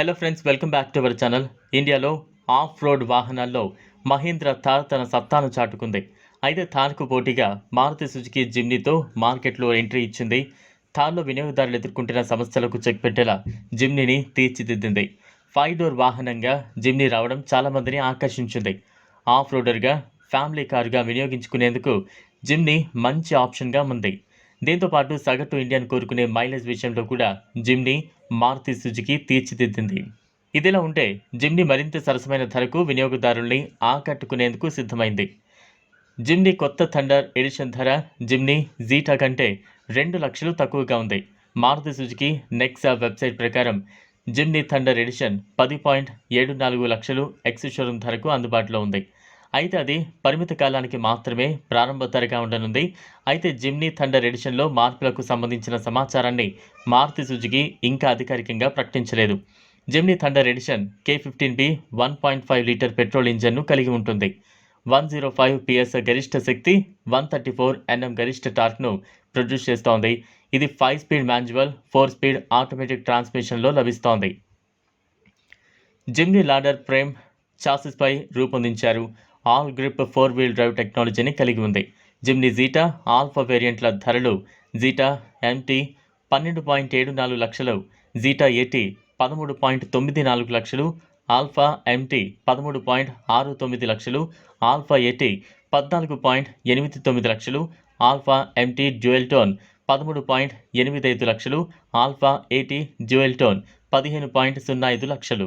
Hello friends welcome back to our channel ఇండియాలో off road వాహనాల్లో మహీంద్రా థార్ తన సత్తాను చాటుకుంది. అయితే థార్కు పోటీగా మారుతి సుజుకి జిమ్నీతో మార్కెట్లో ఎంట్రీ ఇచ్చింది. థార్లో వినియోగదారులు ఎదుర్కొంటున్న సమస్యలకు చెక్ పెట్టేలా జిమ్నీని తీర్చిదిద్దింది. ఫైవ్ డోర్ వాహనంగా జిమ్నీ రావడం చాలామందిని ఆకర్షించింది. ఆఫ్ రోడర్గా ఫ్యామిలీ కారుగా వినియోగించుకునేందుకు జిమ్నీ మంచి ఆప్షన్గా ఉంది. దీంతో పాటు సగటు ఇండియన్ కోరుకునే మైలేజ్ విషయంలో కూడా జిమ్ని మారుతి సుజుకి తీర్చిదిద్దింది. ఇదిలా ఉంటే జిమ్ని మరింత సరసమైన ధరకు వినియోగదారుల్ని ఆకట్టుకునేందుకు సిద్ధమైంది. జిమ్నీ కొత్త థండర్ ఎడిషన్ ధర జిమ్నీ జీటా కంటే రెండు లక్షలు తక్కువగా ఉంది. మారుతి సుజుకి నెక్సా వెబ్సైట్ ప్రకారం జిమ్నీ థండర్ ఎడిషన్ పది పాయింట్ ఏడు నాలుగు లక్షలు ఎక్స్ షోరూమ్ ధరకు అందుబాటులో ఉంది. అయితే అది పరిమిత కాలానికి మాత్రమే ప్రారంభ ధరగా ఉండనుంది. అయితే జిమ్నీ థండర్ ఎడిషన్లో మార్పులకు సంబంధించిన సమాచారాన్ని మారుతి సుజుకి ఇంకా అధికారికంగా ప్రకటించలేదు. Jimny Thunder edition K fifteen B one point five litre petrol ఇంజన్ను కలిగి ఉంటుంది. వన్ జీరో ఫైవ్ పిఎస్ గరిష్ట శక్తి వన్ థర్టీ ఫోర్ ఎన్ఎం గరిష్ట టార్క్ను ప్రొడ్యూస్ చేస్తోంది. ఇది five speed manual four speed automatic ట్రాన్స్మిషన్లో లభిస్తోంది. జిమ్నీ లాడర్ ఫ్రేమ్ చాసిస్పై రూపొందించారు. All grip four wheel drive టెక్నాలజీని కలిగి ఉంది. జిమ్నీ జీటా ఆల్ఫా వేరియంట్ల ధరలు జీటా ఎంటీ పన్నెండు పాయింట్ ఏడు నాలుగు లక్షలు జీటా ఏటీ పదమూడు పాయింట్ తొమ్మిది నాలుగు లక్షలు ఆల్ఫా ఎంటీ పదమూడు పాయింట్ ఆరు తొమ్మిది లక్షలు ఆల్ఫా ఏటీ పద్నాలుగు పాయింట్ ఎనిమిది తొమ్మిది లక్షలు ఆల్ఫా ఎంటీ డ్యూయల్ టోన్ పదమూడు పాయింట్ ఎనిమిది ఐదు లక్షలు ఆల్ఫా ఏటీ జ్యువెల్టోన్ టోన్ పదిహేను పాయింట్ సున్నా ఐదు లక్షలు.